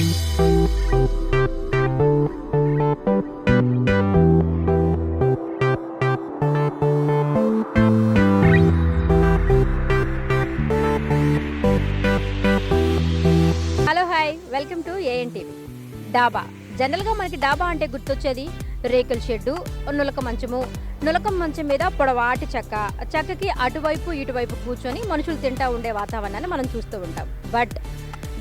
Hello hi welcome to ANTV dhaba. జనరల్గా మనకి డాబా అంటే గుర్తొచ్చేది రేకుల షెడ్డు నులక మంచము. నులక మంచం మీద పొడవాటి చెక్క. చెక్కకి అటువైపు ఇటువైపు కూర్చొని మనుషులు తింటా ఉండే వాతావరణాన్ని మనం చూస్తూ ఉంటాం. బట్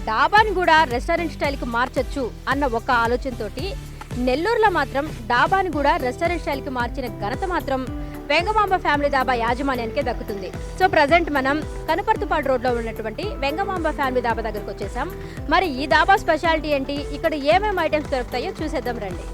డాబాని కూడా రెస్టారెంట్ స్టైల్కి మార్చొచ్చు అన్న ఒక ఆలోచనతోటి నెల్లూరులో మాత్రం డాబాని కూడా రెస్టారెంట్ స్టైల్కి మార్చిన ఘనత మాత్రం వెంగమాంబ ఫ్యామిలీ దాబా యాజమాన్యానికే దక్కుతుంది. సో ప్రజెంట్ మనం కనుపర్తిపాడు రోడ్లో ఉన్నటువంటి వెంగమాంబ ఫ్యామిలీ దాబా దగ్గరకు వచ్చేసాం. మరి ఈ దాబా స్పెషాలిటీ ఏంటి? ఇక్కడ ఏమేమి ఐటమ్స్ దొరుకుతాయో చూసేద్దాం రండి.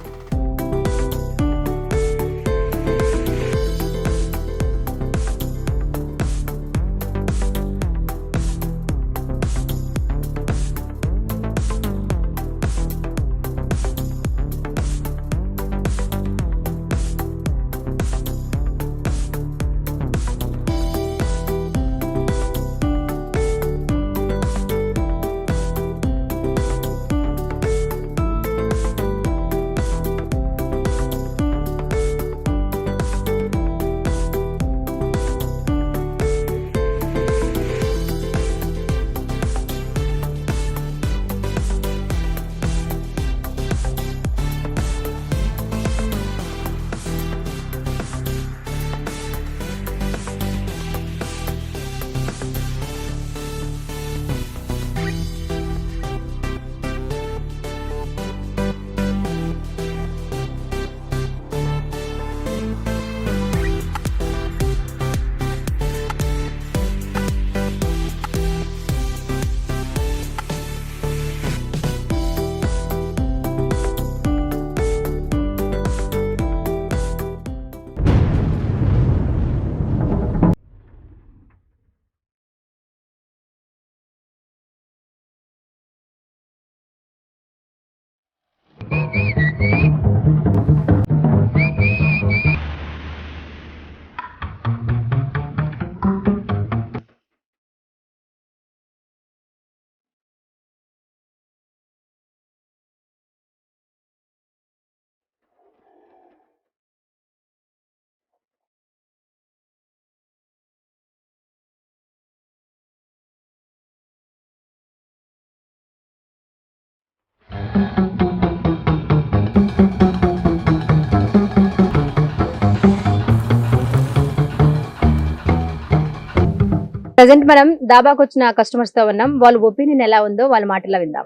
ప్రజెంట్ మనం దాబాకు వచ్చిన కస్టమర్స్తో ఉన్నాం. వాళ్ళ ఒపీనియన్ ఎలా ఉందో వాళ్ళ మాటల్లో విందాం.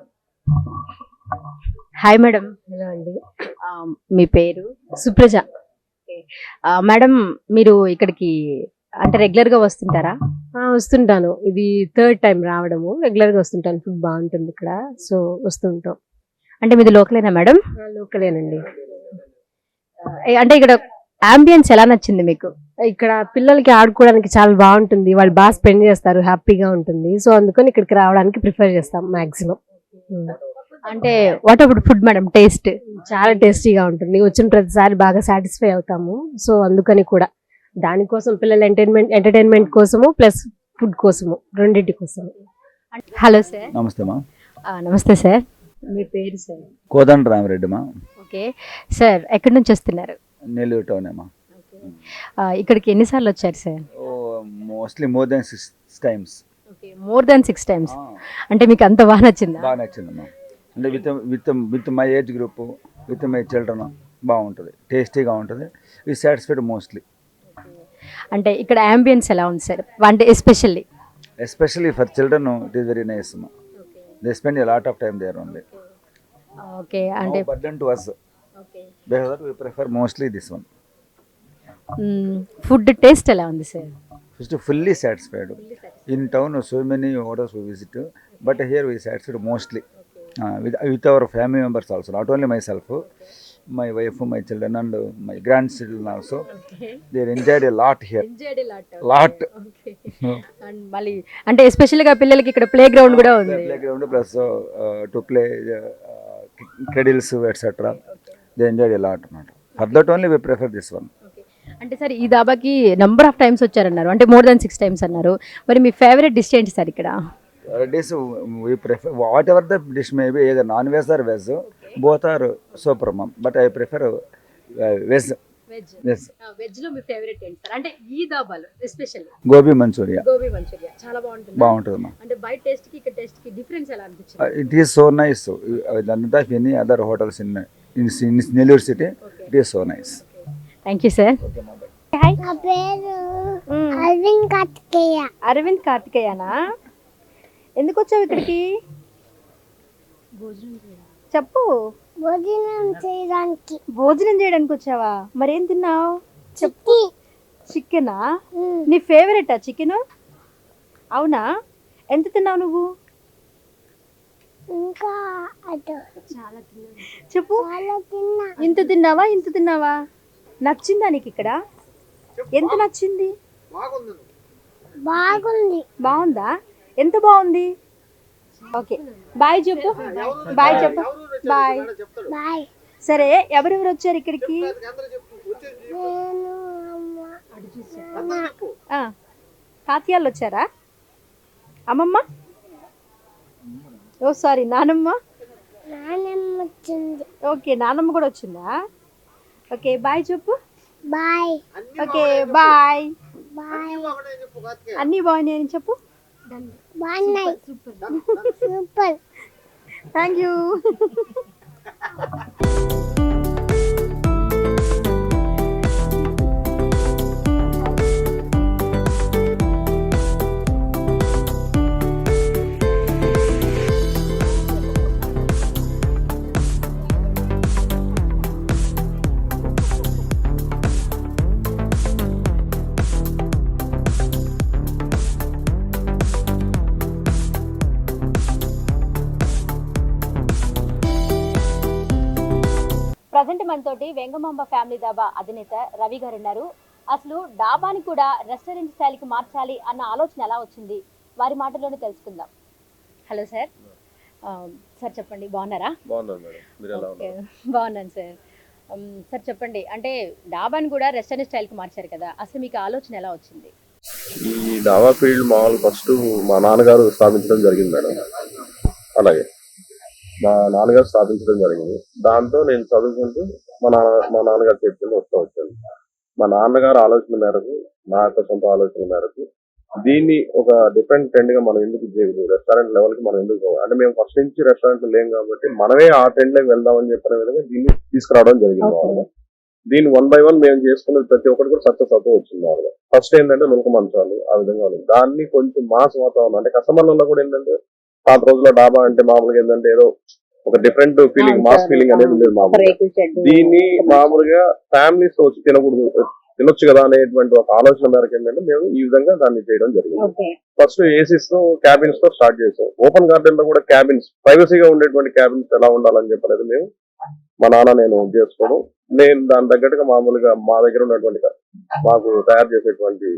హాయ్ మేడం హలో అండి. మీ పేరు? సుప్రజ. మేడం మీరు ఇక్కడికి అంటే రెగ్యులర్గా వస్తుంటారా? వస్తుంటాను. ఇది థర్డ్ టైం రావడము. రెగ్యులర్గా వస్తుంటాను. ఫుడ్ బాగుంటుంది ఇక్కడ. సో వస్తుంటాం అంటే మీది లోకలేనా మేడం? లోకలేనండి. అంటే ఇక్కడ అంబియన్స్ ఎలా నచ్చింది మీకు? ఇక్కడ పిల్లలకి ఆడుకోవడానికి చాలా బాగుంటుంది. వాళ్ళు బాగా స్పెండ్ చేస్తారు హ్యాపీగా ఉంటుంది. సో అందుకని ఇక్కడికి రావడానికి ప్రిఫర్ చేస్తాం మాక్సిమం అంటే what about food madam? Taste చాలా టేస్టీగా ఉంటుంది. వచ్చిన ప్రతిసారి బాగా సాటిస్ఫై అవుతాము. సో అందుకని కూడా దానికోసం పిల్లల ఎంటర్టైన్మెంట్ ఎంటర్టైన్మెంట్ కోసము ప్లస్ ఫుడ్ కోసము రెండింటి కోసము. హలో సార్ నమస్తే మా నమస్తే సార్ మీ పేరు సార్ కోదండ రామరెడ్డి మా ఓకే. సార్ ఎక్కడి నుంచి వస్తున్నారు? నెల్లూరు టౌన్ మా ఆ, ఇక్కడికి ఎన్నిసార్లు వచ్చారు sir oh mostly more than six times okay more than six times అంటే మీకు అంత బాగా నచ్చిందా? బాగా నచ్చిందమ్మా. అంటే with with with my age group with my children బాగుంటుంది. టేస్టీగా ఉంటుంది. వి సాటిస్ఫైడ్ మోస్ట్లీ అంటే ఇక్కడ అంబియన్స్ ఎలా ఉంది సార్ అంటే especially especially for children it is very nice మా they spend a lot of time there only okay అంటే burden to us because we prefer mostly this one food taste ఎలా ఉంది sir first fully satisfied in town so many hotels we visit but here we satisfied mostly with with our family members also not only myself my wife my children and my grandchildren also they enjoyed a lot here lot and మళ్ళీ అంటే ఎస్పెషల్గా పిల్లలకి ఇక్కడ play ground కూడా ఉంది. Play ground plus to play cradles etcetera they enjoyed a lot అనమాట for that only we prefer this one అంటే sir ఈ దాబాకి నంబర్ ఆఫ్ టైమ్స్ వచ్చారన్నారు. అంటే మోర్ దాన్ సిక్స్ టైమ్స్ అన్నారు. మరి మీ ఫేవరెట్ డిష్ ఏంటి సార్ ఇక్కడ? Dish we prefer whatever the dish may be either non-veg or veg. Super mom. But I prefer uh, veg. Veg. Yes. వెజ్లో మీ favourite ఏంటి sir? అంటే ఈ దాబాలు special gobi Manchuria. Gobi manchurian. చాలా బాగుంటుంది. బాగుంటుందమ్మా అంటే బయట టేస్ట్కి ఇక్కడ టేస్ట్కి డిఫరెన్స్ ఎలా it is so nice than of any other hotels in in Nellore city it is so nice thank you sir hi నా పేరు అరవింద్ కార్తికేయ. అరవింద్ కార్తికేయనా? ఎందుకు వచ్చావు ఇక్కడికి? చెప్పు. భోజనం చేయడానికి. భోజనం చేయడానికి వచ్చావా? మరేం తిన్నావు? చెప్పు. చికెనా? నీ ఫేవరెటా చికెన్? అవునా? ఎంత తిన్నావు నువ్వు? ఇంకా చెప్పు. చాలా తిన్నా. ఇంత తిన్నావా? ఇంత తిన్నావా? నచ్చిందా నీకు ఇక్కడ? ఎంత నచ్చింది? బాగుంది. బాగుందా? ఎంత బాగుంది? ఓకే. బాయ్ చెప్పు. బాయ్ చెప్పు. బాయ్. బాయ్. సరే ఎవరెవరు వచ్చారు ఇక్కడికి? నేను అమ్మ ఆ, తాతయ్యాలు వచ్చారా? అమ్మమ్మ? ఓ సారీ నానమ్మ? ఓకే నానమ్మ కూడా వచ్చిందా? ఓకే బాయ్ చెప్పు. బాయ్. Okay bye. బాయ్. అన్నీ బాగున్నాయని చెప్పు. బాగున్నాయి సూపర్ థ్యాంక్ యూ ప్రజెంట్ మనతోటి వెంగమాంబ ఫ్యామిలీ దాబా అధినేత రవి గారు ఉన్నారు. అసలు డాబాని కూడా రెస్టారెంట్ స్టైల్కి మార్చాలి అన్న ఆలోచన ఎలా వచ్చింది? వారి మాటల్లోనే తెలుసుకుందాం. Hello sir. సార్ చెప్పండి బాగున్నారా? బాగున్నాను మేడం. మీరు ఎలా ఓకే. ఉన్నారు? బాగున్నాను సార్. సార్ చెప్పండి అంటే డాబాని కూడా రెస్టారెంట్ స్టైల్కి మార్చారు కదా అసలు మీకు ఆలోచన ఎలా వచ్చింది? ఈ డాబా ఫీల్డ్ మామూలు ఫస్ట్ మా నాన్నగారు స్థాపించడం జరిగింది మేడం. అలాగే. మా నాన్నగారు స్థాపించడం జరిగింది. దాంతో నేను చదువుకుంటూ మా నాన్న మా నాన్నగారు చెప్పింది వస్తూ వచ్చాను. మా నాన్నగారు ఆలోచన మేరకు నా యొక్క సొంత ఆలోచన మేరకు దీన్ని ఒక డిఫరెంట్ ట్రెండ్గా మనం ఎందుకు చేయకూడదు? రెస్టారెంట్ లెవెల్కి మనం ఎందుకు పోవాలి? అంటే మేము ఫస్ట్ నుంచి రెస్టారెంట్ లేం కాబట్టి మనమే ఆ ట్రెండ్లోకి వెళ్దామని చెప్పిన విధంగా దీన్ని తీసుకురావడం జరిగింది. మామూలుగా దీన్ని వన్ బై వన్ మేము చేసుకున్నది ప్రతి ఒక్కటి కూడా సక్సెస్ అవుతూ వచ్చింది మామూలుగా ఫస్ట్ ఏంటంటే నులక మంచాలు ఆ విధంగా ఉంది. దాన్ని కొంచెం మాస్ వాతావరణం అంటే కస్టమర్లలో కూడా ఏంటంటే పాత రోజుల్లో డాబా అంటే మామూలుగా ఏంటంటే ఏదో ఒక డిఫరెంట్ ఫీలింగ్ మాస్ ఫీలింగ్ అనేది. ఉండేది మామూలుగా. దీన్ని మామూలుగా ఫ్యామిలీస్ వచ్చి తినకూడదు తినొచ్చు కదా అనేటువంటి ఒక ఆలోచన మేరకు ఏంటంటే మేము ఈ విధంగా దాన్ని చేయడం జరిగింది. ఫస్ట్ ఏసీస్తో క్యాబిన్స్తో స్టార్ట్ చేసాం. ఓపెన్ గార్డెన్లో కూడా క్యాబిన్స్ ప్రైవసీగా ఉండేటువంటి క్యాబిన్స్ ఎలా ఉండాలని చెప్పలేదు మేము. మా నాన్న నేను చేసుకోవడం. నేను దాని తగ్గట్టుగా మామూలుగా మా దగ్గర ఉన్నటువంటి మాకు తయారు చేసేటువంటి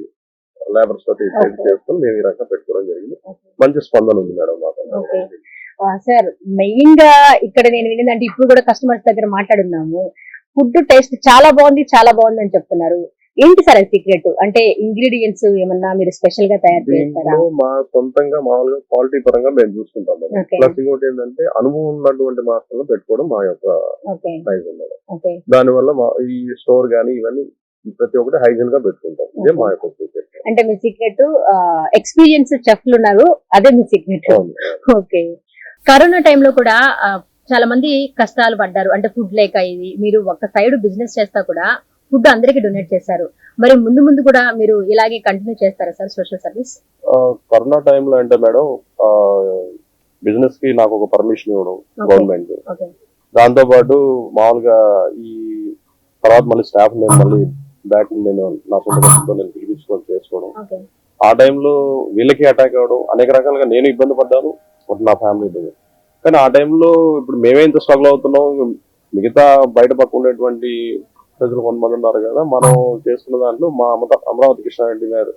లేబర్స్ తోటి చేసి చేసుకొని మేము ఈ రకంగా పెట్టుకోవడం జరిగింది. మంచి స్పందన ఉంది మేడం మాకు. సార్ మెయిన్గా ఇక్కడ నేను వినిందంటే ఇప్పుడు కూడా కస్టమర్స్ దగ్గర మాట్లాడున్నాము. ఫుడ్ టేస్ట్ చాలా బాగుంది చాలా బాగుంది అని చెప్తున్నారు. ఏంటి సార్ సీక్రెట్ అంటే ఇంగ్రీడియంట్స్ ఏమన్నా మీరు స్పెషల్గా తయారు చేస్తారా? మా సొంతంగా మామూలుగా క్వాలిటీ పరంగా మేము చూసుకుంటాం. ప్లస్ ఇంకోటి ఏంటంటే అనుభవం ఉన్నటువంటి మాస్టర్లు పెట్టుకోవడం మా యొక్క దానివల్ల మా ఈ స్టోర్ గానీ ఇవన్నీ ప్రతి ఒక్కటి హైజీన్గా పెట్టుకుంటాం. ఇదే మా యొక్క సీక్రెట్ అంటే మీ సీక్రెట్ ఎక్స్పీరియన్స్ చెఫ్లు ఉన్నారు అదే మీ సీక్రెట్. ఓకే. కరోనా టైంలో కూడా చాలా మంది కష్టాలు పడ్డారు. అంటే ఫుడ్ లేక ఇది మీరు ఒక సైడ్ బిజినెస్ చేస్తా కూడా ఫుడ్ అందరికి డొనేట్ చేశారు. మరి ముందు ముందు కూడా మీరు ఇలాగే కంటిన్యూ చేస్తారా సార్ సోషల్ సర్వీస్ కరోనా టైంలో అంటే మేడం బిజినెస్కి నాకు ఒక పర్మిషన్ ఇవ్వడం గవర్నమెంట్ దాంతో పాటు మామూలుగా ఈ తర్వాత మళ్ళీ స్టాఫ్ నేను మళ్ళీ బ్యాక్ నేను నా సొంత ఖర్చుతో నేను పిలిపించుకొని చేసుకోవడం. ఆ టైంలో వీళ్ళకి అటాక్ అవ్వడం అనేక రకాలుగా నేను ఇబ్బంది పడ్డాను నా ఫ్యామిలీ ఇబ్బంది. కానీ ఆ టైంలో ఇప్పుడు మేమే ఇంత స్ట్రగుల్ అవుతున్నాం మిగతా బయట పక్క ఉండేటువంటి ప్రజలు కొంతమంది ఉన్నారు కదా మనం చేస్తున్న దాంట్లో మా అమత- Amaravati Krishnareddy garu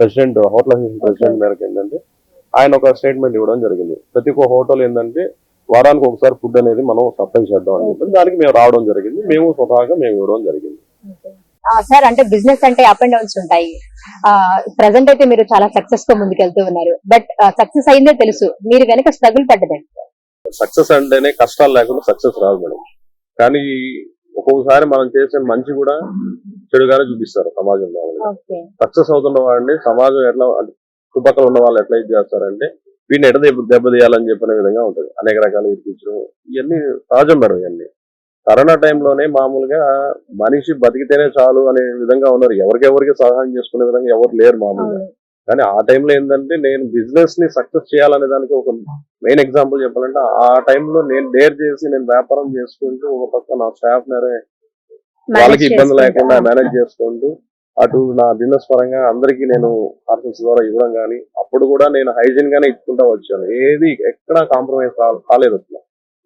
president hotel association president మేరకు ఏంటంటే ఆయన ఒక స్టేట్మెంట్ ఇవ్వడం జరిగింది. ప్రతి ఒక్క హోటల్ ఏంటంటే వారానికి ఒకసారి ఫుడ్ అనేది మనం సప్లై చేద్దాం అని చెప్పి దానికి మేము రావడం జరిగింది. మేము స్వతహాగా మేము ఇవ్వడం జరిగింది. సార్ అంటే బిజినెస్ అంటే అప్ అండ్ డౌన్స్ ఉంటాయి. ప్రజెంట్ అయితే మీరు చాలా సక్సెస్గా ముందుకెళ్తూ ఉన్నారు. బట్ సక్సెస్ అయిందే తెలుసు. మీరు వెనక స్ట్రగుల్ పడ్డదండి. సక్సెస్ అంటేనే కష్టాలు లేకుండా సక్సెస్ రాదు మేడం. కానీ ఒక్కొక్కసారి మనం చేసే మంచి కూడా చెడుగానే చూపిస్తారు సమాజంలో సక్సెస్ అవుతున్న వాడిని సమాజం ఎట్లా చుట్టుపక్కల ఉన్న వాళ్ళు ఎట్లా ఇది చేస్తారంటే వీడిని ఎడ దెబ్బ దెబ్బతీయాలని చెప్పిన విధంగా ఉంటుంది. అనేక రకాల ఇరికించడం ఇవన్నీ సహజం మేడం ఇవన్నీ. కరోనా టైంలోనే మామూలుగా మనిషి బతికితేనే చాలు అనే విధంగా ఉన్నారు. ఎవరికెవరికి సహాయం చేసుకునే విధంగా ఎవరు లేరు మామూలుగా. కానీ ఆ టైంలో ఏంటంటే నేను బిజినెస్ని సక్సెస్ చేయాలనే దానికి ఒక మెయిన్ ఎగ్జాంపుల్ చెప్పాలంటే ఆ టైంలో నేను డేర్ చేసి నేను వ్యాపారం చేసుకుంటూ ఒక పక్క నా స్టాఫ్ వాళ్ళకి ఇబ్బంది లేకుండా మేనేజ్ చేసుకుంటూ అటు నా బిజినెస్ పరంగా అందరికీ నేను పార్సల్స్ ద్వారా ఇవ్వడం కానీ అప్పుడు కూడా నేను హైజీన్ గానే ఇచ్చుకుంటా వచ్చాను. ఏది ఎక్కడ కాంప్రమైజ్ కాలేదు అసలు.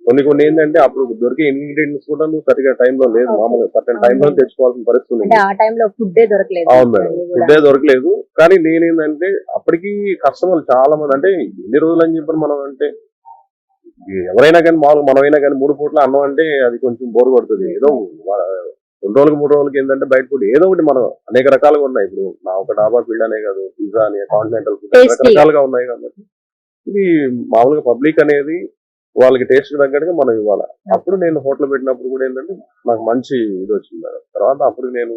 కొన్ని కొన్ని ఏంటంటే అప్పుడు దొరికే ఇంగ్రీడియంట్స్ కూడా నువ్వు సరిగా టైంలో లేదు మామూలుగా సర్టన్ టైంలో తెచ్చుకోవాల్సిన పరిస్థితి ఉంది అవును మేడం. ఫుడ్డే దొరకలేదు. కానీ నేనేంటంటే అప్పటికి కస్టమర్లు చాలా మంది అంటే ఎన్ని రోజులు అని చెప్పి మనం అంటే ఎవరైనా కానీ మామూలుగా మనమైనా కానీ మూడు పూట్ల అన్నం అంటే అది కొంచెం బోర్ కొడుతుంది. ఏదో రెండు రోజులకి మూడు రోజులకి ఏంటంటే బయట ఫుడ్ ఏదో ఒకటి మనం అనేక రకాలుగా ఉన్నాయి. ఇప్పుడు నా ఒక డాబా ఫీల్డ్ అనే కాదు పిజ్జా అని కాంటినెంటల్ ఫుడ్. రకరకాలుగా ఉన్నాయి కాబట్టి ఇది మామూలుగా పబ్లిక్ అనేది వాళ్ళకి టేస్ట్ తగ్గట్టుగా మనం ఇవ్వాలి. అప్పుడు నేను హోటల్ పెట్టినప్పుడు కూడా ఏంటంటే నాకు మంచి ఇది వచ్చింది మేడం. తర్వాత అప్పుడు నేను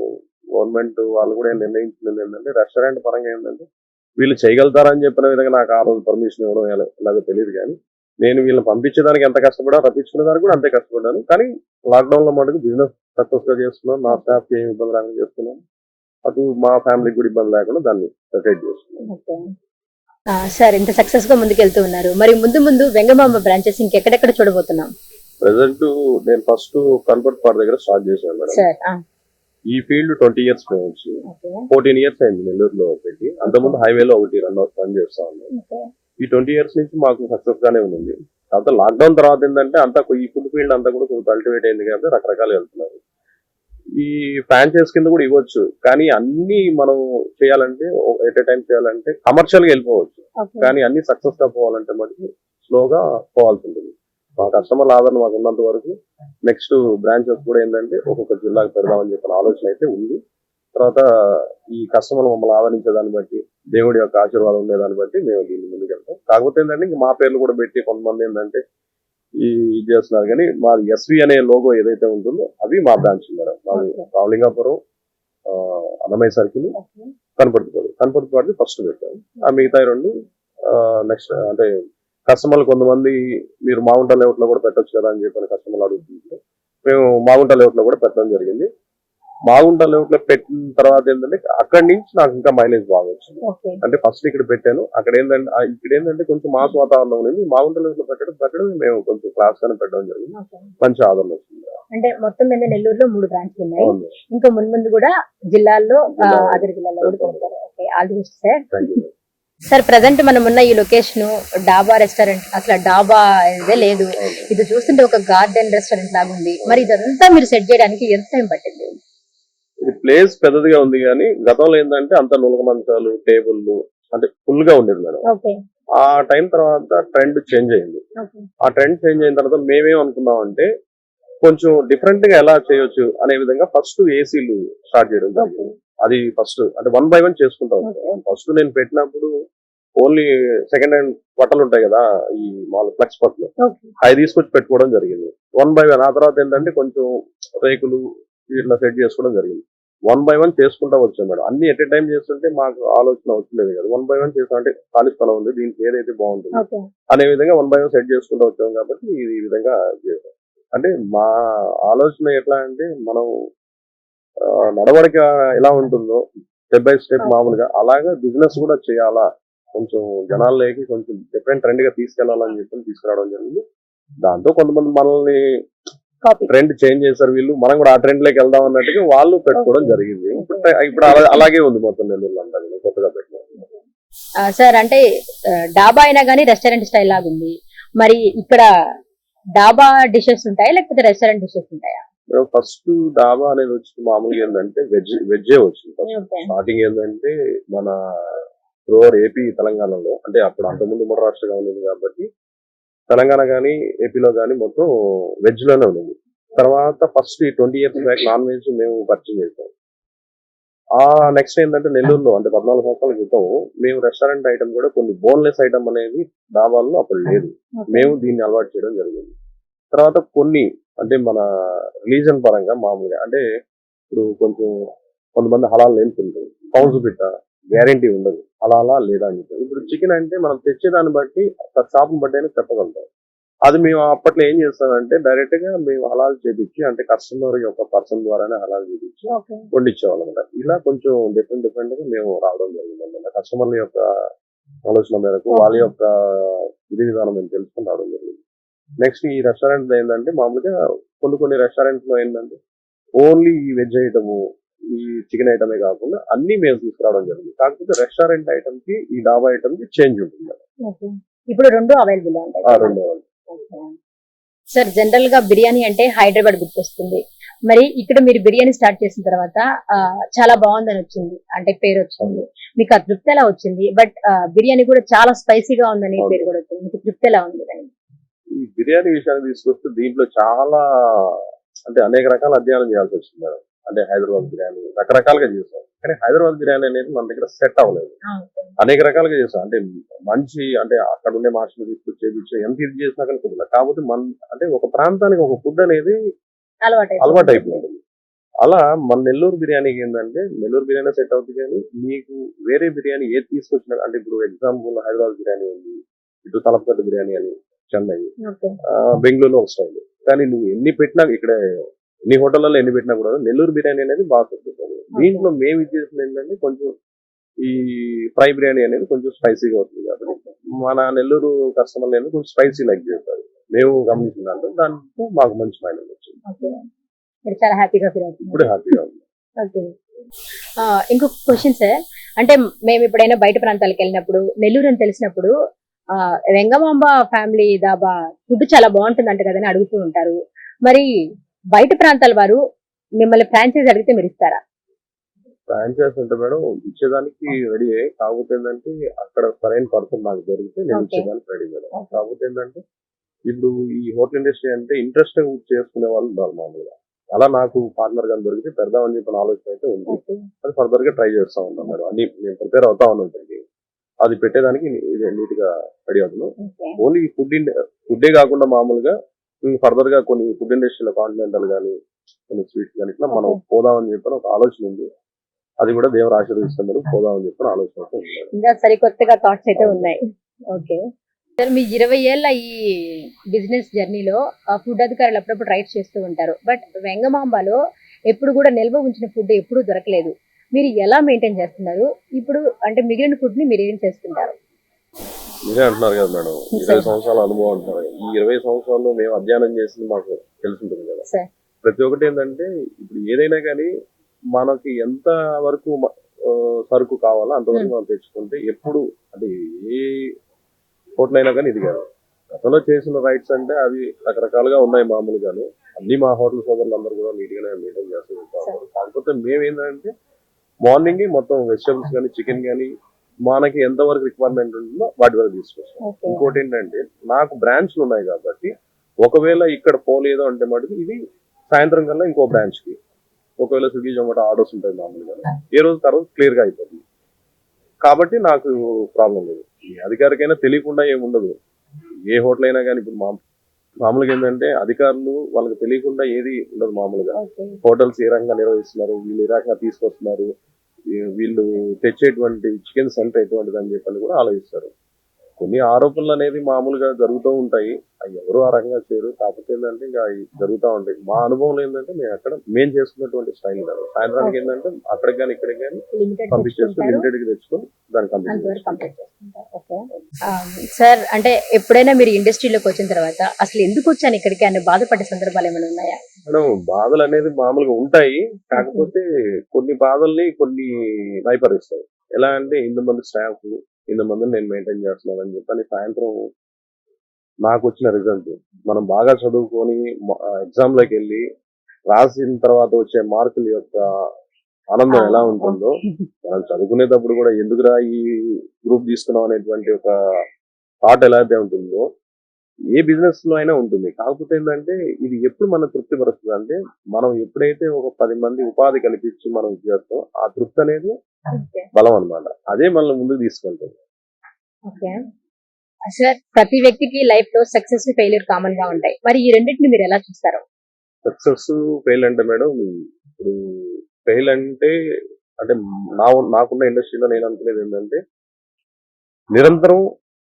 గవర్నమెంట్ వాళ్ళు కూడా నిర్ణయించింది ఏంటంటే రెస్టారెంట్ పరంగా ఏంటంటే వీళ్ళు చేయగలుగుతారని చెప్పిన విధంగా నాకు ఆ రోజు పర్మిషన్ ఇవ్వడం ఎలా- ఎలాగో తెలియదు కానీ నేను వీళ్ళని పంపించేదానికి ఎంత కష్టపడా రప్పించుకునే దానికి కూడా అంతే కష్టపడ్డాను. కానీ లాక్డౌన్లో మటుకు బిజినెస్ సక్సెస్గా చేస్తున్నాను నా స్టాఫ్కి ఏమి ఇబ్బంది లేకుండా చేస్తున్నాను అటు మా ఫ్యామిలీకి కూడా ఇబ్బంది లేకుండా దాన్ని చేస్తున్నాను ఓకే. ఆ, సార్ ఇంత సక్సెస్గా ముందుకెళ్తూ ఉన్నారు. మరి ముందు ముందు వెంగమాంబ బ్రాంచెస్ ఇంకెక్కడెక్కడ చూడబోతున్నాం? ప్రెసెంట్ నేను ఫస్ట్ కన్వర్ట్ పార్ట్ దగ్గర స్టార్ట్ చేశాను మేడం. ఈ ఫీల్డ్ ట్వంటీ ఇయర్స్ వచ్చి ఓకే. ఫోర్టీన్ ఇయర్స్ అయింది నెల్లూరులో పెట్టి. అంతకుముందు హైవేలో ఒకటి రన్ అవుట్ రన్ చేస్తా ఉన్నాం ఈ ట్వంటీ ఇయర్స్ నుంచి మాకు సక్సెస్ గానే ఉంది. కాకపోతే లాక్డౌన్ తర్వాత ఏంటంటే అంతా ఈ ఫుడ్ ఫీల్డ్ అంతా కూడా కొంచెం కల్టివేట్ అయింది కాబట్టి రకరకాలు వెళ్తున్నారు. ఈ ఫ్రాంచైజ్ కింద కూడా ఇవ్వచ్చు. కానీ అన్ని మనం చేయాలంటే ఎట్ ఎ టైం చేయాలంటే కమర్షియల్గా వెళ్ళిపోవచ్చు. కానీ అన్ని సక్సెస్గా పోవాలంటే మటుకు స్లోగా పోవాల్సి ఉంటుంది. మా కస్టమర్ల ఆదరణ మాకు ఉన్నంత వరకు నెక్స్ట్ బ్రాంచెస్ కూడా ఏంటంటే ఒక్కొక్క జిల్లాకు పెడదామని చెప్పిన ఆలోచన అయితే ఉంది. తర్వాత ఈ కస్టమర్లు మమ్మల్ని ఆదరించే దాన్ని బట్టి దేవుడి యొక్క ఆశీర్వాదం ఉండేదాన్ని బట్టి మేము దీన్ని ముందుకెళ్తాం. కాకపోతే ఏంటంటే ఇంక మా పేర్లు కూడా పెట్టి కొంతమంది ఏంటంటే ఈ ఇది చేస్తున్నారు. కానీ మాది ఎస్వి అనే లోగో ఏదైతే ఉంటుందో అవి మా బ్రాంచ్ మేడం. మాది రావలింగాపురం అన్నమయ్య సర్కిల్ కనపడుతుంది కనపడుతుంది ఫస్ట్ పెట్టాము ఆ మిగతా రెండు నెక్స్ట్ అంటే కస్టమర్లు కొంతమంది మీరు మాగుంట లేఅవుట్లో కూడా పెట్టొచ్చు కదా అని చెప్పిన కస్టమర్లు అడుగుతుంటే మేము మాగుంట లేఅవుట్లో కూడా పెట్టడం జరిగింది. మాగుంట లేఅవుట్లో పెట్టిన తర్వాత ఏంటంటే అక్కడి నుంచి నాకు ఇంకా మైలేజ్ బాగా వచ్చింది. అంటే ఫస్ట్ ఇక్కడ పెట్టాను. అక్కడ ఏంటంటే ఇక్కడ ఏంటంటే కొంచెం మాస్ వాతావరణం ఉంది. మాగుంట లేఅవుట్లో పెట్టడం పెట్టడం మేము కొంచెం క్లాస్ గానే పెట్టడం జరిగింది. మంచి ఆదరణ వచ్చింది. అంటే మొత్తం మీద నెల్లూరులో మూడు బ్రాంచ్లు ఉన్నాయి. ఇంకా ముందు ముందు కూడా జిల్లాల్లో అదర్ జిల్లాల్లో కూడా పెడతారు. Okay. All the best sir sir present మనం ఉన్న ఈ లొకేషన్ డాబా రెస్టారెంట్ అసలు డాబా ఇదే లేదు. ఇది చూస్తుంటే ఒక గార్డెన్ రెస్టారెంట్ లాగా ఉంది మరి ఇదంతా మీరు సెట్ చేయడానికి ఎంత టైం పట్టింది? ఇది ప్లేస్ పెద్దదిగా ఉంది కానీ గతంలో ఏంటంటే అంత నులక మంచాలు టేబుల్లు అంటే ఫుల్గా ఉండేది మేడం. ఆ టైం తర్వాత ట్రెండ్ చేంజ్ అయింది. ఆ ట్రెండ్ చేంజ్ అయిన తర్వాత మేమేం అనుకున్నాం అంటే కొంచెం డిఫరెంట్గా ఎలా చేయొచ్చు అనే విధంగా ఫస్ట్ ఏసీలు స్టార్ట్ చేయడం జరిగింది. అది ఫస్ట్ అంటే వన్ బై వన్ చేసుకుంటాం. ఫస్ట్ నేను పెట్టినప్పుడు ఓన్లీ సెకండ్ హ్యాండ్ బట్టలు ఉంటాయి కదా ఈ మామూలు ఫ్లెక్స్ బట్టలు. ఓకే. అవి తీసుకొచ్చి పెట్టుకోవడం జరిగింది. వన్ బై వన్ ఆ తర్వాత ఏంటంటే కొంచెం రేకులు ఇట్లా సెట్ చేసుకోవడం జరిగింది. వన్ బై వన్ చేసుకుంటా వచ్చాం మేడం. అన్ని ఎట్ ఎ టైం చేస్తుంటే మాకు ఆలోచన వచ్చలేదు కదా. వన్ బై వన్ చేస్తాం అంటే ఖాళీ స్థలం ఉంది. దీనికి ఏదైతే బాగుంటుంది అనే విధంగా వన్ బై వన్ సెట్ చేసుకుంటూ వచ్చాం కాబట్టి ఈ విధంగా చేసాం అంటే మా ఆలోచన ఎట్లా అంటే మనం నడవడిక ఎలా ఉంటుందో స్టెప్ బై స్టెప్ మామూలుగా అలాగా బిజినెస్ కూడా చేయాలా. కొంచెం జనాల్లోకి కొంచెం డిఫరెంట్ ట్రెండ్గా తీసుకెళ్ళాలని చెప్పి తీసుకురావడం జరిగింది. దాంతో కొంతమంది మనల్ని ట్రెండ్ చేంజ్ చేశారు వీళ్ళు. మనం కూడా ఆ ట్రెండ్లోకి వెళ్దాం అన్నట్టుగా వాళ్ళు పెట్టుకోవడం జరిగింది. ఇప్పుడు ఇప్పుడు అలా- అలాగే ఉంది మొత్తం నెల్లూరు అంతా కొత్తగా పెట్టిన. సార్ అంటే డాబా అయినా కానీ రెస్టారెంట్ స్టైల్ లాగా ఉంది. మరి ఇక్కడ డాబా డిషెస్ ఉంటాయా? లేకపోతే రెస్టారెంట్ డిషెస్ ఉంటాయా? ఫస్ట్ డాబా అనేది వచ్చి మామూలుగా ఏంటంటే వెజ్ వెజ్జే వచ్చింది స్టార్టింగ్ ఏంటంటే మన రోర్ ఏపీ తెలంగాణలో. అంటే అప్పుడు అంతకుముందు మూడు రాష్ట్రంగా ఉండేది కాబట్టి తెలంగాణ కానీ ఏపీలో కానీ మొత్తం వెజ్లోనే ఉండేది. తర్వాత ఫస్ట్ ఈ twenty years back non veg మేము పర్చేజ్ చేసాం. ఆ నెక్స్ట్ ఏంటంటే నెల్లూరులో అంటే పద్నాలుగు సంవత్సరాల క్రితం మేము రెస్టారెంట్ ఐటమ్ కూడా కొన్ని బోన్లెస్ ఐటమ్ అనేది డాబాల్లో అప్పుడు లేదు. మేము దీన్ని అలవాటు చేయడం జరిగింది. తర్వాత కొన్ని అంటే మన రిలీజన్ పరంగా మామూలుగా అంటే ఇప్పుడు కొంచెం కొంతమంది హలాల్ లేని తింటారు. పౌన్స్ బిట్ట గ్యారంటీ ఉండదు. హలాలా లేదా అని చెప్పి. ఇప్పుడు చికెన్ అంటే మనం తెచ్చేదాన్ని బట్టి షాప్ని బట్టి అయినా చెప్పగలుగుతాం. అది మేము అప్పట్లో ఏం చేస్తామంటే డైరెక్ట్గా మేము హలాల్ చేపించి అంటే కస్టమర్ యొక్క పర్సన్ ద్వారానే హలాల్ చేపించి వండించేవాళ్ళం అనమాట ఇలా కొంచెం డిఫరెంట్ డిఫరెంట్గా మేము రావడం జరిగింది అనమాట కస్టమర్ల యొక్క ఆలోచన మేరకు వాళ్ళ యొక్క విధి విధానం మేము తెలుసుకుని రావడం జరిగింది. నెక్స్ట్ ఈ రెస్టారెంట్ ఏంటంటే మామూలుగా కొన్ని కొన్ని రెస్టారెంట్స్లో ఏంటంటే ఓన్లీ ఈ వెజ్ ఐటమ్ ఈ చికెన్ ఐటమే కాకుండా అన్ని మేము తీసుకురావడం జరిగింది. కాకపోతే రెస్టారెంట్ ఐటమ్కి ఈ డాబా ఐటమ్కి చేంజ్ ఉంటుంది ఇప్పుడు రెండు అవైలబుల్ రెండో సార్ జనరల్గా బిర్యానీ అంటే హైదరాబాద్ గుర్తొస్తుంది. మరి ఇక్కడ మీరు బిర్యానీ స్టార్ట్ చేసిన తర్వాత చాలా బాగుందని వచ్చింది. అంటే పేరు వచ్చింది. మీకు ఆ తృప్తి ఎలా వచ్చింది? బట్ బిర్యానీ కూడా చాలా స్పైసీగా ఉందని పేరు కూడా వచ్చింది. మీకు తృప్తి ఎలా ఉంది? ఈ బిర్యానీ విషయాన్ని తీసుకొస్తే దీంట్లో చాలా అంటే అనేక రకాల అధ్యయనం చేయాల్సి వచ్చింది మేడం. అంటే హైదరాబాద్ బిర్యానీ రకరకాలుగా చేసాం కానీ హైదరాబాద్ బిర్యానీ అనేది మన దగ్గర సెట్ అవ్వలేదు. అనేక రకాలుగా చేసాం అంటే మంచి అంటే అక్కడ ఉండే మార్షల్ తీసుకొచ్చి చేపించి ఎంత ఇది చేసినా కానీ కుదరలేదు కాకపోతే మన అంటే ఒక ప్రాంతానికి ఒక ఫుడ్ అనేది అలవాటు అయిపోయింది అలా మన నెల్లూరు బిర్యానీకి ఏంటంటే నెల్లూరు బిర్యానీ సెట్ అవుతుంది కానీ మీకు వేరే బిర్యానీ ఏది తీసుకొచ్చినా అంటే ఇప్పుడు ఎగ్జాంపుల్ హైదరాబాద్ బిర్యానీ ఉంది ఇటు తలపకట్టు బిర్యానీ అని చెన్నై. బెంగళూరులో ఒక స్టైల్ కానీ నువ్వు ఎన్ని పెట్టినా ఇక్కడ ఎన్ని హోటళ్ళలో ఎన్ని పెట్టినా కూడా నెల్లూరు బిర్యానీ అనేది బాగా దొరుకుతుంది దీంట్లో మేము ఇది చేసింది ఏంటంటే కొంచెం ఈ ఫ్రై బిర్యానీ అనేది కొంచెం స్పైసీగా వస్తుంది కాబట్టి మన నెల్లూరు కస్టమర్లు అనేది కొంచెం స్పైసీ లైక్ చేస్తారు. మేము గమనించిన దాంట్లో దాంట్లో మాకు మంచి మైనస్ వచ్చింది. చాలా హ్యాపీగా ఫీల్ అవుతుంది ఇప్పుడు హ్యాపీగా ఉంది. ఓకే. ఇంకొక క్వశ్చన్ సార్ అంటే మేము ఎప్పుడైనా బయట ప్రాంతాలకు వెళ్ళినప్పుడు నెల్లూరు అని తెలిసినప్పుడు ఆ, వెంగమాంబ ఫ్యామిలీ దాబా ఫుడ్ చాలా బాగుంటుంది అంట కదని అడుగుతూ ఉంటారు. మరి బయట ప్రాంతాల వారు మిమ్మల్ని ఫ్రాంచైజ్ అడిగితే మీరు ఇస్తారా? ఫ్రాంచైజ్ అంటే మేడం ఇచ్చేదానికి రెడీ కాకపోతే ఏంటంటే అక్కడ సరైన పర్సన్ నాకు దొరికితే నేను. ఇచ్చేదానికి రెడీ మేడం. కాకపోతే ఏంటంటే ఇప్పుడు ఈ హోటల్ ఇండస్ట్రీ అంటే ఇంట్రెస్ట్ చేసుకునే వాళ్ళు ఉన్నారు మామూలుగా. అలా నాకు పార్ట్నర్గా దొరికితే పెడదామని చెప్పిన ఆలోచన అయితే ఉంది. అది ఫర్దర్గా ట్రై చేస్తా ఉన్నాం మేడం. అన్ని నేను ప్రిపేర్ అవుతా ఉన్నాను దానికి. అది పెట్టేదానికి నీట్గా రెడీ అవుతున్నాం. ఓన్లీ ఫుడ్ ఫుడ్డే కాకుండా మామూలుగా ఫర్దర్గా కొన్ని ఫుడ్ ఇండస్ట్రీలో కాంటినెంటల్ కానీ కొన్ని స్వీట్స్ కానీ ఇట్లా మనం పోదామని చెప్పిన ఒక ఆలోచన ఉంది. అది కూడా దేవుడు ఆశీర్వదిస్తున్నారు పోదామని చెప్పిన ఆలోచన ఇంకా సరికొత్తగా థాట్స్ అయితే ఉన్నాయి. ఓకే సార్ మీ ఇరవై ఏళ్ళ ఈ బిజినెస్ జర్నీలో ఫుడ్ అధికారులు అప్పుడప్పుడు రైడ్స్ చేస్తూ ఉంటారు. బట్ వెంగమాంబలో ఎప్పుడు కూడా నిల్వ ఉంచిన ఫుడ్ ఎప్పుడూ దొరకలేదు. మీరు ఎలా మెయింటైన్ చేస్తున్నారు? ఇప్పుడు అంటే మిగిలిన ఫుడ్ని మీరు ఏం చేస్తుంటారు? మీరే అంటున్నారు కదా మేడం. ఇరవై సంవత్సరాల అనుభవం అంటున్నారు ఈ ఇరవై సంవత్సరాల్లో మేము అధ్యయనం చేసింది మాకు తెలుసుంటుంది కదా. ప్రతి ఒక్కటి ఏంటంటే ఇప్పుడు ఏదైనా కానీ మనకి ఎంత వరకు సరుకు కావాలో అంతవరకు మనం తెచ్చుకుంటే ఎప్పుడు అంటే ఏ హోటల్ అయినా కానీ ఇది కాదు. గతంలో చేసిన రైట్స్ అంటే అవి రకరకాలుగా ఉన్నాయి మామూలుగాను. అన్ని మా హోటల్ సోదరులు అందరూ కూడా నీట్ గానే మెయింటైన్ చేస్తూ ఉంటారు. కాకపోతే మేము ఏంటంటే మార్నింగ్ మొత్తం వెజిటబుల్స్ కానీ చికెన్ కానీ మనకి ఎంత వరకు రిక్వైర్మెంట్ ఉంటుందో వాటి వరకు తీసుకొస్తాం. ఇంకోటి ఏంటంటే నాకు బ్రాంచ్లు ఉన్నాయి కాబట్టి ఒకవేళ ఇక్కడ పోలేదు అంటే మటుకు ఇది సాయంత్రం కల్లా ఇంకో బ్రాంచ్కి ఒకవేళ స్విగ్గీ జొమాటో ఆర్డర్స్ ఉంటాయి మామూలుగా. ఏ రోజు తర్వాత క్లియర్గా అయిపోతుంది. కాబట్టి నాకు ప్రాబ్లం లేదు. ఈ అధికారికైనా తెలియకుండా ఏమి ఉండదు. ఏ హోటల్ అయినా కానీ ఇప్పుడు మా మామూలుగా ఏంటంటే అధికారులు వాళ్ళకి తెలియకుండా ఏది ఉండదు మామూలుగా. హోటల్స్ ఏ రకంగా నిర్వహిస్తున్నారు వీళ్ళు ఏ రకంగా తీసుకొస్తున్నారు వీళ్ళు తెచ్చేటువంటి చికెన్ సెంటర్ ఎటువంటిది అని చెప్పని కూడా ఆలోచిస్తారు. కొన్ని ఆరోపణలు అనేది మామూలుగా జరుగుతూ ఉంటాయి. అవి ఎవరు ఆ రకంగా చేయరు. కాకపోతే ఏంటంటే ఇంకా అవి జరుగుతూ ఉంటాయి. మా అనుభవం ఏంటంటే మేము అక్కడ మేము చేసుకున్నటువంటి స్టైల్ కాదు సాయంత్రానికి ఏంటంటే అక్కడికి కానీ ఇక్కడికి కానీ లిమిటెడ్ పంపించేసి తెచ్చుకుంటారు. లిమిటెడ్కి తెచ్చుకొని దాన్ని కంప్లీట్ సార్ అంటే ఎప్పుడైనా మీరు ఇండస్ట్రీలోకి వచ్చిన తర్వాత అసలు ఎందుకు వచ్చాను ఇక్కడికి అని బాధపడే సందర్భాలు ఏమైనా ఉన్నాయా? మేడం బాధలు అనేది మామూలుగా ఉంటాయి. కాకపోతే కొన్ని బాధల్ని కొన్ని భయపరిస్తాయి ఎలా అంటే ఇంతమంది స్టాఫ్ ఇంతమందిని నేను మెయింటైన్ చేస్తున్నాను అని చెప్పని సాయంత్రం నాకు వచ్చిన రిజల్ట్ మనం బాగా చదువుకొని ఎగ్జామ్లోకి వెళ్ళి రాసిన తర్వాత వచ్చే మార్కుల యొక్క ఆనందం ఎలా ఉంటుందో మనం చదువుకునేటప్పుడు కూడా ఎందుకురా ఈ గ్రూప్ తీసుకున్నాం అనేటువంటి ఒక థాట్ ఎలా అయితే ఉంటుందో ఏ బిజినెస్లో అయినా ఉంటుంది. కాకపోతే ఏంటంటే ఇది ఎప్పుడు మన తృప్తి పరుస్తుంది అంటే మనం ఎప్పుడైతే ఒక పది మంది ఉపాధి కల్పించి మనం ఇది చేస్తాం ఆ తృప్తి అనేది బలం అన్నమాట. అదే మనల్ని ముందుకు తీసుకెళ్తుంది. సార్ ప్రతి వ్యక్తికి లైఫ్లో సక్సెస్ ఫెయిల్యూర్ కామన్గా ఉంటాయి. మరి ఈ రెండింటిని మీరు ఎలా చూస్తారు? సక్సెస్ ఫెయిల్ అంటే మేడం ఇప్పుడు ఫెయిల్ అంటే అంటే నా నాకున్న ఇండస్ట్రీలో నేను అనుకునేది ఏంటంటే నిరంతరం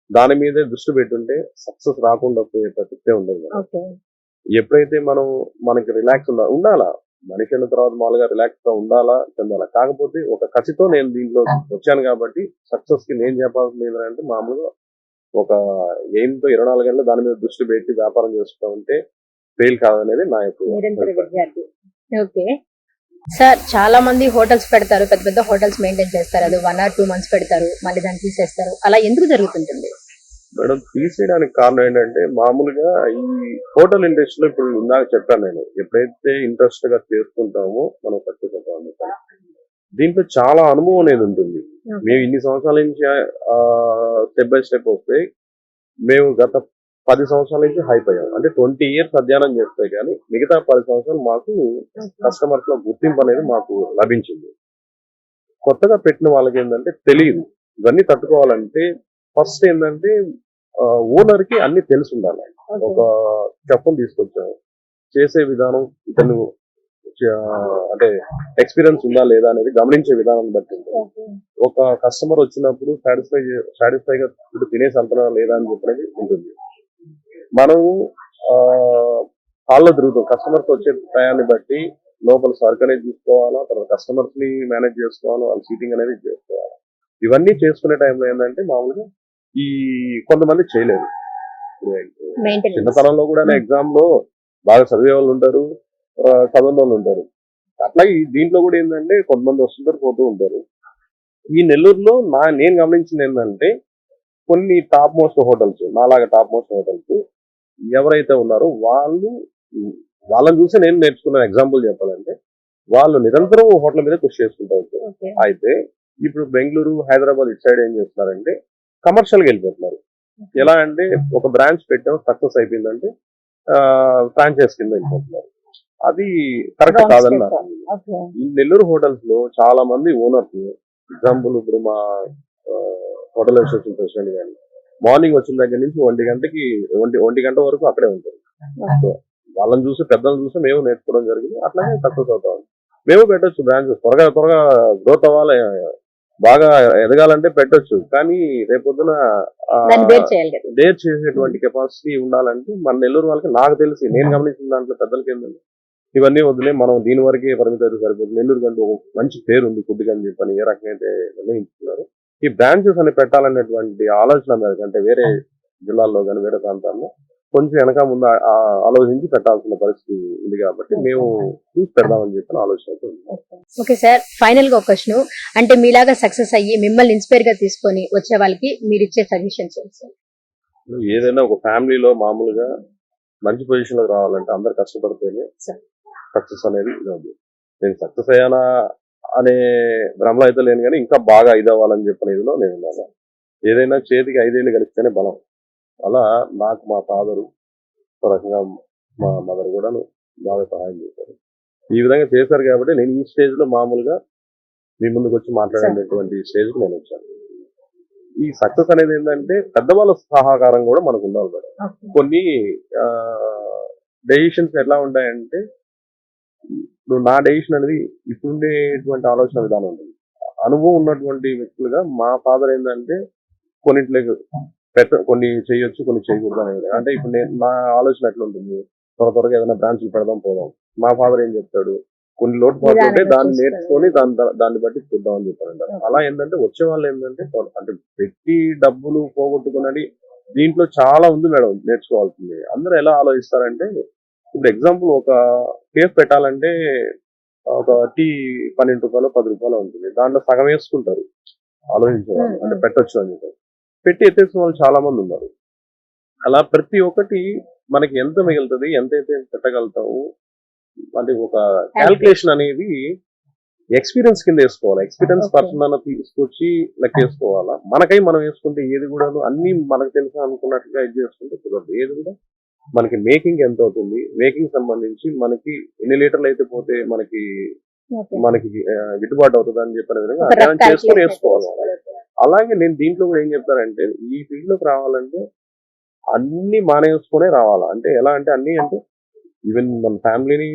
దాని మీదే దృష్టి పెట్టుంటే సక్సెస్ రాకుండా పోయే ప్రసక్తే ఉండదు ఎప్పుడైతే మనం మనకి రిలాక్స్ ఉందా ఉండాలా? మనిషి అయిన తర్వాత మామూలుగా రిలాక్స్గా ఉండాలా? చెందాలా? కాకపోతే ఒక కసితో నేను దీంట్లో వచ్చాను కాబట్టి సక్సెస్కి నేను చెప్పాల్సింది ఏంటంటే మామూలుగా ఒక ఎయిమ్తో ఇరవై నాలుగు గంటలు దాని మీద దృష్టి పెట్టి వ్యాపారం చేస్తూ ఉంటే ఫెయిల్ కాదనేది నా యొక్క సార్ చాలా మంది హోటల్స్ పెడతారు పెద్ద పెద్ద హోటల్స్ మెయింటైన్ చేస్తారు. అది వన్ ఆర్ టూ మంత్స్ పెడతారు మళ్ళీ దాన్ని తీసేస్తారు. అలా ఎందుకు జరుగుతుంటుంది? మేడం తీసేయడానికి కారణం ఏంటంటే మామూలుగా ఈ హోటల్ ఇండస్ట్రీలో ఇప్పుడు ఇందాక చెప్పాను నేను ఎప్పుడైతే ఇంట్రెస్ట్గా చేసుకుంటామో మనం అందుకని. దీంట్లో చాలా అనుభవం అనేది ఉంటుంది. మేము ఇన్ని సంవత్సరాల నుంచి స్టెప్ బై స్టెప్ వస్తే మేము గత పది సంవత్సరాల నుంచి హైప్ అయ్యాం అంటే ట్వంటీ ఇయర్స్ అధ్యయనం చేస్తే కానీ మిగతా పది సంవత్సరాలు మాకు కస్టమర్స్లో గుర్తింపు అనేది మాకు లభించింది. కొత్తగా పెట్టిన వాళ్ళకి ఏంటంటే తెలియదు. ఇవన్నీ తట్టుకోవాలంటే ఫస్ట్ ఏంటంటే ఓనర్కి అన్ని తెలిసి ఉండాలి ఒక చెప్పును తీసుకొచ్చాము చేసే విధానం ఇతను అంటే ఎక్స్పీరియన్స్ ఉందా లేదా అనేది గమనించే విధానాన్ని బట్టి. ఒక కస్టమర్ వచ్చినప్పుడు సాటిస్ఫై సాటిస్ఫై గా ఫుడ్ తినేసి అంతనా లేదా అని చెప్పనేది ఉంటుంది. మనము హాల్లో తిరుగుతాం కస్టమర్స్ వచ్చే టయాన్ని బట్టి లోపల సరుకు అనేది చూసుకోవాలా తర్వాత కస్టమర్స్ని మేనేజ్ చేసుకోవాలి వాళ్ళ సీటింగ్ అనేది చేసుకోవాలి. ఇవన్నీ చేసుకునే టైంలో ఏంటంటే మామూలుగా ఈ కొంతమంది చేయలేరు. మెయింటెనెన్స్ చిన్నతనంలో కూడా ఎగ్జామ్లో బాగా చదివే వాళ్ళు ఉంటారు చదవని వాళ్ళు ఉంటారు. అట్లా దీంట్లో కూడా ఏంటంటే కొంతమంది వస్తుంటారు పోతూ ఉంటారు. ఈ నెల్లూరులో నా నేను గమనించింది ఏంటంటే కొన్ని టాప్ మోస్ట్ హోటల్స్ నాలాగా టాప్ మోస్ట్ హోటల్స్ ఎవరైతే ఉన్నారో వాళ్ళు వాళ్ళని చూసి నేను నేర్చుకున్న ఎగ్జాంపుల్ చెప్పాలంటే వాళ్ళు నిరంతరం హోటల్ మీద కృషి చేసుకుంటూ ఉంటారు. అయితే ఇప్పుడు బెంగళూరు హైదరాబాద్ ఇటు సైడ్ ఏం చేస్తున్నారంటే కమర్షియల్గా వెళ్ళిపోతున్నారు ఎలా అంటే ఒక బ్రాంచ్ పెట్టాం సక్సెస్ అయిపోయిందంటే ఫ్రాంచైజ్ కింద వెళ్ళిపోతున్నారు. అది కరెక్ట్ Wrong కాదని step. నాకు అనిపిస్తుంది. ఓకే. ఈ నెల్లూరు హోటల్స్లో చాలా మంది ఓనర్స్ ఎగ్జాంపుల్ ఇప్పుడు మా హోటల్ అసోసియేషన్ ప్రెసిడెంట్ కానీ మార్నింగ్ వచ్చిన దగ్గర నుంచి ఒంటి గంటకి ఒంటి ఒంటి గంట వరకు అక్కడే ఉంటారు. సో వాళ్ళని చూసి పెద్దలను చూసి మేము నేర్చుకోవడం జరిగింది. అట్లాగే సక్సెస్ అవుతాం. మేము పెట్టొచ్చు బ్రాంచెస్ త్వరగా త్వరగా గ్రోత్ అవ్వాలి. బాగా ఎదగాలంటే పెట్టొచ్చు. కానీ రేపొద్దున డేర్ చేసేటువంటి కెపాసిటీ ఉండాలంటే మన నెల్లూరు వాళ్ళకి నాకు తెలిసి నేను గమనించిన దాంట్లో పెద్దలకి ఏంటంటే ఇవన్నీ వదిలే మనం దీని వరకే పరిమితి అయితే సరిపోతుంది. నెల్లూరు కంటే ఒక మంచి పేరు ఉంది ఫుడ్ అని చెప్పని ఏ రకంగా అయితే నిర్ణయించుకున్నారు. ఈ బ్రాంచెస్ అని పెట్టాలనేటువంటి ఆలోచన మేరకు అంటే వేరే జిల్లాల్లో కానీ వేరే ప్రాంతాల్లో కొంచెం వెనక ముందు ఆలోచించి పెట్టాల్సిన పరిస్థితి ఉంది కాబట్టి మేము చూసి పెడదామని చెప్పిన ఆలోచన ఓకే. సార్ ఫైనల్గా ఒక క్వశ్చన్ అంటే మీలాగా సక్సెస్ అయ్యి మిమ్మల్ని ఇన్స్పైర్గా తీసుకొని వచ్చే వాళ్ళకి మీరు ఇచ్చే సజెషన్స్ ఏదైనా ఒక ఫ్యామిలీలో మామూలుగా మంచి పొజిషన్లో రావాలంటే అందరు కష్టపడితేనే. సక్సెస్ అనేది. నేను సక్సెస్ అయ్యానా అనే భ్రమలో అయితే లేను కానీ ఇంకా బాగా ఇది అవ్వాలని చెప్పిన ఇదిలో నేను ఉన్నాను. ఏదైనా చేతికి ఐదేళ్ళు కలిస్తేనే బలం. అలా నాకు మా ఫాదరు ఒక రకంగా మా మదర్ కూడా బాగా సహాయం చేశారు. ఈ విధంగా చేశారు కాబట్టి నేను ఈ స్టేజ్లో మామూలుగా మీ ముందుకు వచ్చి మాట్లాడేటువంటి స్టేజ్కి నేను వచ్చాను. ఈ సక్సెస్ అనేది ఏంటంటే పెద్దవాళ్ళ సహకారం కూడా మనకు ఉండాలి మేడం. కొన్ని డెసిషన్స్ ఎట్లా ఉంటాయంటే ఇప్పుడు నా డెసిషన్ అనేది ఇప్పుడుండేటువంటి ఆలోచన విధానం ఉంటుంది అనుభవం ఉన్నటువంటి వ్యక్తులుగా మా ఫాదర్ ఏంటంటే కొన్నిట్లకు పెట్ట కొన్ని చేయొచ్చు కొన్ని చేయకూడదు అనేది అంటే ఇప్పుడు నేను నా ఆలోచన ఎట్లా ఉంటుంది? త్వర త్వరగా ఏదైనా బ్రాంచ్లు పెడదాం పోదాం. మా ఫాదర్ ఏం చెప్తాడు? కొన్ని లోటుపాట్లు ఉంటే విధానంగా దాన్ని. నేర్చుకొని దాని దాన్ని బట్టి చూద్దాం అని చెప్పారంటారు అలా ఏంటంటే వచ్చే వాళ్ళు ఏంటంటే అంటే పెట్టి డబ్బులు పోగొట్టుకున్నది దీంట్లో చాలా ఉంది మేడం నేర్చుకోవాల్సింది. అందరూ ఎలా ఆలోచిస్తారంటే ఇప్పుడు ఎగ్జాంపుల్ ఒక కేఫ్ పెట్టాలంటే ఒక టీ పన్నెండు రూపాయలు పది రూపాయలు ఉంటుంది. దాంట్లో సగం వేసుకుంటారు. మ్మ్. అంటే పెట్టొచ్చు అని చెప్పి. పెట్టి ఎత్తేసిన వాళ్ళు చాలా మంది ఉన్నారు. అలా ప్రతి ఒక్కటి మనకి ఎంత మిగులుతుంది ఎంత అయితే పెట్టగలుగుతాము అంటే ఒక క్యాల్కులేషన్ అనేది ఎక్స్పీరియన్స్ కింద వేసుకోవాలి. ఎక్స్పీరియన్స్. పర్సన్ అన్న తీసుకొచ్చి లెక్క వేసుకోవాలా? మనకై మనం వేసుకుంటే ఏది కూడా అన్ని మనకు తెలుసు అనుకున్నట్టుగా ఇది చేసుకుంటే కుదరదు. ఏది కూడా మనకి మేకింగ్ ఎంత అవుతుంది? మేకింగ్ సంబంధించి మనకి ఎన్ని లీటర్లు అయితే పోతే మనకి. మనకి గిట్టుబాటు అవుతుంది అని చెప్పిన విధంగా అధ్యయనం చేసుకుని వేసుకోవాలి. అలాగే నేను దీంట్లో కూడా ఏం చెప్తానంటే ఈ ఫీల్డ్లోకి రావాలంటే అన్ని మానేసుకునే రావాలా? అంటే ఎలా అంటే అన్ని అంటే ఈవెన్ మన ఫ్యామిలీని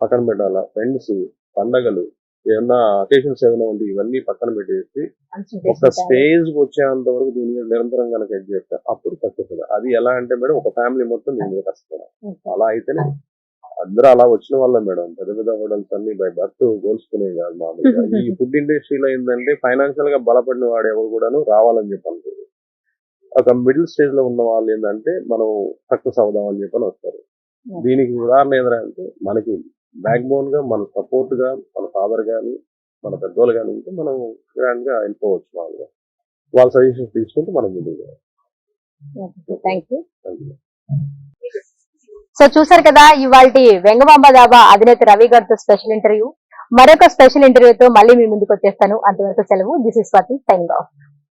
పక్కన పెట్టాలా? ఫ్రెండ్స్ పండగలు ఏమన్నా అకేషన్స్ ఏమైనా ఉంటే ఇవన్నీ పక్కన పెట్టేసి ఒక స్టేజ్ వచ్చేంత వరకు దీని మీద నిరంతరం కనుక ఇది చేస్తే అప్పుడు సక్సెస్ అది ఎలా అంటే మేడం ఒక ఫ్యామిలీ మొత్తం దీని మీద కష్టపడాలి. అలా అయితేనే అందరూ అలా వచ్చిన వాళ్ళ మేడం. పెద్ద పెద్ద హోటల్స్ అన్ని బై బర్త్ గోల్చుకునే కాదు మామూలుగా. ఈ ఫుడ్ ఇండస్ట్రీలో ఏంటంటే ఫైనాన్షియల్గా బలపడిన వాడు ఎవరు కూడాను రావాలని చెప్పి అనుకోరు ఒక మిడిల్ స్టేజ్లో ఉన్న వాళ్ళు ఏంటంటే మనం సక్సెస్ అవుదాం అని చెప్పని వస్తారు. దీనికి ఉదాహరణ ఏంటంటే మనకి బ్యాక్ బోన్గా మన సపోర్ట్గా మన ఫాదర్ గాని మన పెద్దోళ్ళు గాని ఉంటే మనం గ్రాండ్గా వెళ్ళిపోవచ్చు మామూలుగా వాళ్ళ సజెషన్స్ తీసుకుంటే మనం ముందుకు. సో చూసారు కదా ఇవాళ వెంగమాంబ దాబా అధినేత రవి గారితో స్పెషల్ ఇంటర్వ్యూ మరొక స్పెషల్ ఇంటర్వ్యూతో మళ్ళీ మీ ముందుకు వచ్చేస్తాను. అంతవరకు సెలవు. This is Swathi sign off